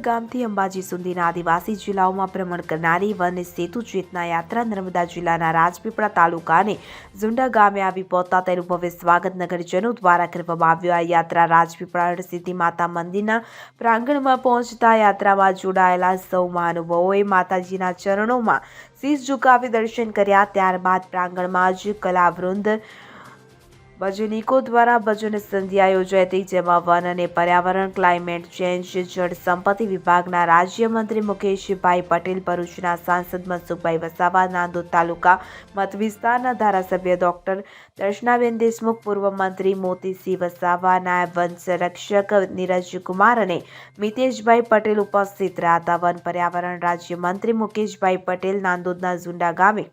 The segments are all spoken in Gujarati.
ગામથી અંબાજી સુધીના આદિવાસી જિલ્લાઓમાં ભ્રમણ કરનારી વન સેતુ ચેતના યાત્રા નર્મદા જિલ્લાના રાજપીપળા તાલુકાને ઝુંડા ગામે આવી પહોંચતા તેનું ભવ્ય સ્વાગત નગરજનો દ્વારા કરવામાં આવ્યું. આ યાત્રા રાજપીપળા સિદ્ધિ માતા મંદિરના પ્રાંગણમાં પહોંચતા યાત્રામાં જોડાયેલા સૌ મહાનુભાવોએ માતાજીના ચરણોમાં શીશ ઝુકાવી દર્શન કર્યા. ત્યારબાદ પ્રાંગણમાં જ કલાવૃંદ ભજનિકો દ્વારા ભજન સંધ્યા યોજાઈ હતી, જેમાં વન અને પર્યાવરણ, ક્લાઇમેટ ચેન્જ, જળ સંપત્તિ વિભાગના રાજ્યમંત્રી મુકેશભાઈ પટેલ, ભરૂચના સાંસદ મનસુખભાઈ વસાવા, નાંદોદ તાલુકા મત વિસ્તારના ધારાસભ્ય ડોક્ટર દર્શનાબેન દેશમુખ, પૂર્વ મંત્રી મોતીસિંહ વસાવા, નાયબ વન સંરક્ષક નીરજ કુમાર અને મિતેશભાઈ પટેલ ઉપસ્થિત રહ્યા હતા વન પર્યાવરણ રાજ્યમંત્રી મુકેશભાઈ પટેલ નાંદોદના ઝુંડા ગામે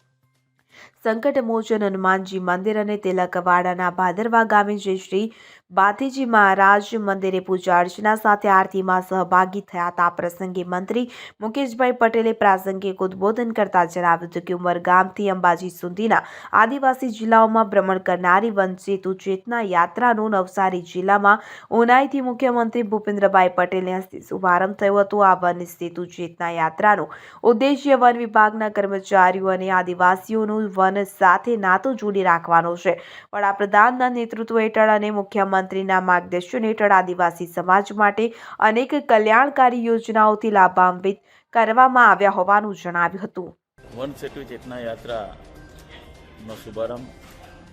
સંકટ મોચન હનુમાનજી મંદિર અને તિલકવાડાના ભાદરવા ગામે જય શ્રી બાથીજી મહારાજ મંદિરે પૂજા અર્ચના સાથે આરતીમાં સહભાગી થયા હતા. આ પ્રસંગે મંત્રી મુકેશભાઈ પટેલે પ્રાસંગિક ઉદબોધન કરતા જણાવ્યું હતું કે ઉમરગામથી અંબાજી સુધીના આદિવાસી જિલ્લાઓમાં ભ્રમણ કરનારી વનસેતુ ચેતના યાત્રાનું નવસારી જિલ્લામાં ઉનાઈથી મુખ્યમંત્રી ભૂપેન્દ્રભાઈ પટેલને હસ્તે શુભારંભ થયો હતો. આ વન સેતુ ચેતના યાત્રાનો ઉદ્દેશ્ય વન વિભાગના કર્મચારીઓ અને આદિવાસીઓનું વન સાથે નાતું જોડી રાખવાનો છે. વડાપ્રધાનના નેતૃત્વ હેઠળ અને મુખ્યમંત્રીના માર્ગદર્શન હેઠળ આદિવાસી સમાજ માટે અનેક કલ્યાણકારી યોજનાઓથી લાભાન્વિત કરવામાં આવ્યા હોવાનું જણાવ્યું હતું. વન સેતુ ચેતના યાત્રાનો શુભારંભ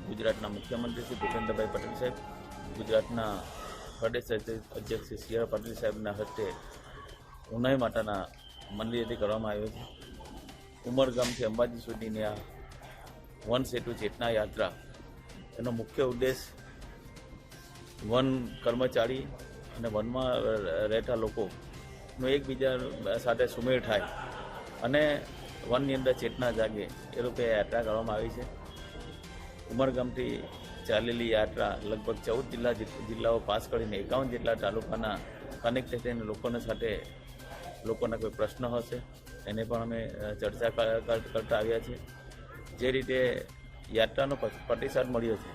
ગુજરાતના મુખ્યમંત્રી શ્રી ભૂપેન્દ્રભાઈ પટેલ સાહેબ, ગુજરાતના પ્રદેશ અધ્યક્ષ શ્રી સી આર પાટીલ સાહેબના હસ્તે ઉનાઈ માતાના મંદિરેથી કરવામાં આવ્યો છે. ઉમરગામથી અંબાજી સુધીની આ વન સેતુ ચેતના યાત્રા. એનો મુખ્ય ઉદ્દેશ વન કર્મચારી અને વનમાં રહેતા લોકોનો એકબીજા સાથે સુમેળ થાય અને વનની અંદર ચેતના જાગે. એ રૂપે યાત્રા કરવામાં આવી છે. ઉમરગામથી ચાલેલી યાત્રા લગભગ ચૌદ જિલ્લા જિલ્લાઓ પાસ કરીને એકાવન જેટલા તાલુકાના કનેક્ટ થઈને લોકોને સાથે લોકોના કોઈ પ્રશ્ન હશે, એને પણ અમે ચર્ચા કરતા આવ્યા છીએ. જે રીતે યાત્રાનો પ્રતિસાદ મળ્યો છે.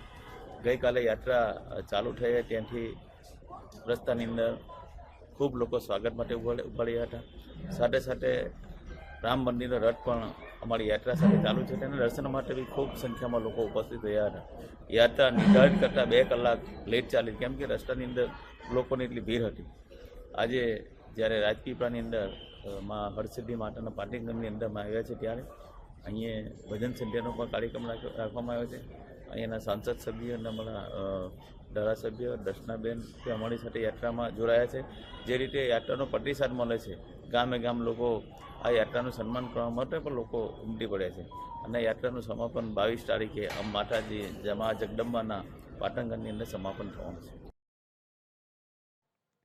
ગઈકાલે યાત્રા ચાલુ થઈ હતી ત્યાંથી રસ્તાની અંદર ખૂબ લોકો સ્વાગત માટે ઊભા હતા. સાથે સાથે રામ મંદિરનો રથ પણ અમારી યાત્રા સાથે ચાલુ છે. તેના દર્શન માટે બી ખૂબ સંખ્યામાં લોકો ઉપસ્થિત રહ્યા હતા. યાત્રા નિર્ધારિત કરતાં બે કલાક લેટ ચાલી. કેમ કે રસ્તાની અંદર લોકોની એટલી ભીડ હતી. આજે જ્યારે રાજપીપળાની અંદરમાં હરસિદ્ધિ માતાના પાટીગંજની અંદરમાં આવ્યા છે ત્યારે અહીંયા ભજન સંધ્યાનો પણ કાર્યક્રમ રાખ- રાખવામાં આવ્યો છે. અહીંયાના સાંસદ સભ્ય અને અમારા ધારાસભ્ય દર્શનાબેન તે અમારી સાથે યાત્રામાં જોડાયા છે. જે રીતે યાત્રાનો પ્રતિસાદ મળે છે, ગામે ગામ લોકો આ યાત્રાનું સન્માન કરવા માટે પણ લોકો ઉમટી પડ્યા છે. અને યાત્રાનું સમાપન બાવીસ તારીખે માતાજી જમા જગદંબાના પાટણગઢની અંદર સમાપન થવાનું છે.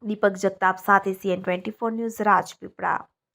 દીપક જગતાપ સાથે CN twenty four news Rajpipla.